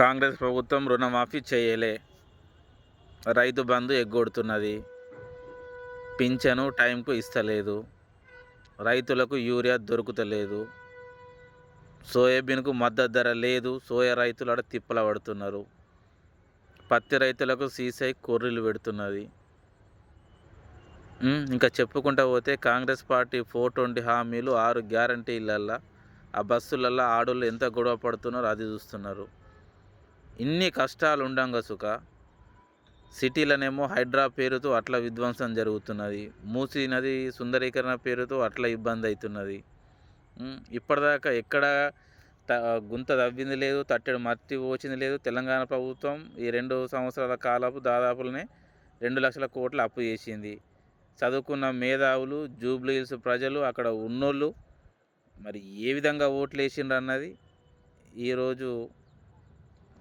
కాంగ్రెస్ ప్రభుత్వం రుణమాఫీ చేయలే. రైతు బంధు ఎగ్గొడుతున్నది. పింఛను టైంకు ఇస్తలేదు. రైతులకు యూరియా దొరుకుతలేదు. సోయాబీన్కు మద్దతు ధర లేదు. సోయా రైతులు ఆడ తిప్పల పడుతున్నారు. పత్తి రైతులకు సీసై కొర్రీలు పెడుతున్నది. ఇంకా చెప్పుకుంటా పోతే కాంగ్రెస్ పార్టీ ఫోర్ ట్వంటీ హామీలు ఆరు గ్యారంటీలల్లా ఆ బస్సులల్లో ఆడోళ్ళు ఎంత గొడవ పడుతున్నారో అది చూస్తున్నారు. ఇన్ని కష్టాలు ఉండంగా సుఖ సిటీలనేమో హైడ్రా పేరుతో అట్లా విధ్వంసం జరుగుతున్నది. మూసీ నది సుందరీకరణ పేరుతో అట్లా ఇబ్బంది అవుతున్నది ఇప్పటిదాకా ఎక్కడ త గుంత తవ్వింది లేదు తట్టెడు మట్టి పోచింది లేదు. తెలంగాణ ప్రభుత్వం ఈ రెండు సంవత్సరాల కాలపు దాదాపులనే రెండు లక్షల కోట్లు అప్పు చేసింది. చదువుకున్న మేధావులు జూబ్లీ హిల్స్ ప్రజలు అక్కడ ఉన్నోళ్ళు మరి ఏ విధంగా ఓట్లు వేసిండ్రు అన్నది ఈరోజు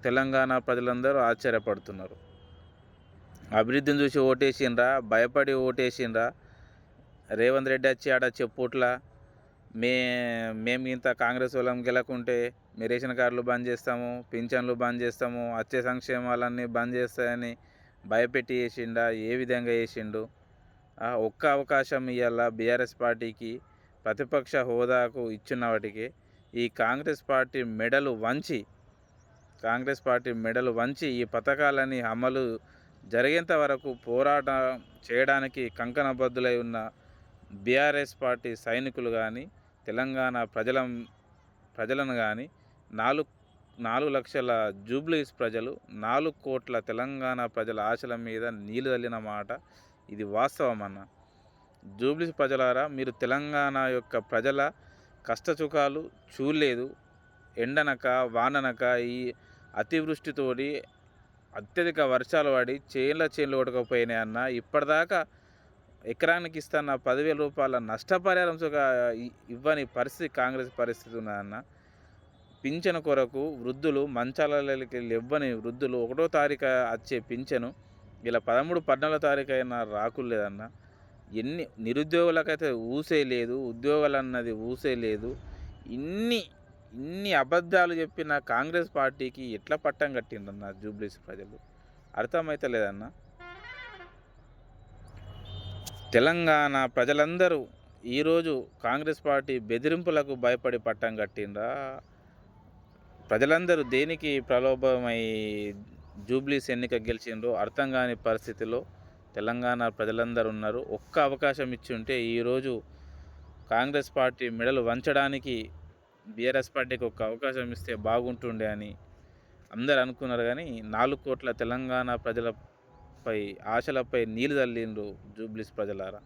తెలంగాణ ప్రజలందరూ ఆశ్చర్యపడుతున్నారు. అభివృద్ధిని చూసి ఓటేసిండ్రా భయపడి ఓటేసిండ్రా. రేవంత్ రెడ్డి వచ్చి ఆడ చెప్పుట్లా మే మేము ఇంత కాంగ్రెస్ వాళ్ళం గెలకుంటే మీ రేషన్ కార్డులు బంద్ చేస్తాము పింఛన్లు బంద్ చేస్తాము వచ్చే సంక్షేమాలన్నీ బంద్ చేస్తాయని భయపెట్టి వేసిండా ఏ విధంగా చేసిండు? ఒక్క అవకాశం ఇవాళ బీఆర్ఎస్ పార్టీకి ప్రతిపక్ష హోదాకు ఇచ్చిన వాటికి. ఈ కాంగ్రెస్ పార్టీ మెడలు వంచి కాంగ్రెస్ పార్టీ మెడలు వంచి ఈ పథకాలని అమలు జరిగేంత వరకు పోరాటం చేయడానికి కంకణబద్ధులై ఉన్న బీఆర్ఎస్ పార్టీ సైనికులు కానీ తెలంగాణ ప్రజల ప్రజలను కానీ నాలుగు నాలుగు లక్షల జూబ్లీస్ ప్రజలు నాలుగు కోట్ల తెలంగాణ ప్రజల ఆశల మీద నీళ్ళు తల్లిన మాట ఇది వాస్తవం అన్న జూబ్లీస్ ప్రజలారా మీరు తెలంగాణ యొక్క ప్రజల కష్టసుఖాలు చూడలేదు. ఎండనక వాననక ఈ అతివృష్టితోటి అత్యధిక వర్షాలు పడి చేన్ల చేన్లు కొట్టకపోయినాయి అన్న. ఇప్పటిదాకా ఎకరానికి ఇస్తున్న పదివేల రూపాయల నష్టపరిహారం ఇవ్వని పరిస్థితి కాంగ్రెస్ పరిస్థితి ఉన్నదన్న పింఛను కొరకు వృద్ధులు మంచాలకి ఇవ్వని వృద్ధులు ఒకటో తారీఖు వచ్చే పింఛను ఇలా పదమూడు పద్నాలుగో తారీఖు అయినా రాకులేదన్న ఎన్ని నిరుద్యోగులకైతే ఊసే లేదు ఉద్యోగాలు అన్నది ఊసే లేదు. ఇన్ని ఇన్ని అబద్ధాలు చెప్పిన కాంగ్రెస్ పార్టీకి ఎట్లా పట్టం కట్టిండన్న జూబ్లీస్ ప్రజలు? అర్థమైతే లేదన్న? తెలంగాణ ప్రజలందరూ ఈరోజు కాంగ్రెస్ పార్టీ బెదిరింపులకు భయపడి పట్టం కట్టిండ్రా? ప్రజలందరూ దేనికి ప్రలోభమై జూబ్లీస్ ఎన్నిక గెలిచిండ్రో అర్థం కాని పరిస్థితిలో తెలంగాణ ప్రజలందరూ ఉన్నారు. ఒక్క అవకాశం ఇచ్చి ఉంటే ఈరోజు కాంగ్రెస్ పార్టీ మెడలు వంచడానికి బీఆర్ఎస్ పార్టీకి ఒక అవకాశం ఇస్తే బాగుంటుండే అని అందరు అనుకున్నారు కానీ నాలుగు కోట్ల తెలంగాణ ప్రజలపై ఆశలపై నీళ్ళు తల్లిండ్రు జూబ్లీస్ ప్రజలారా.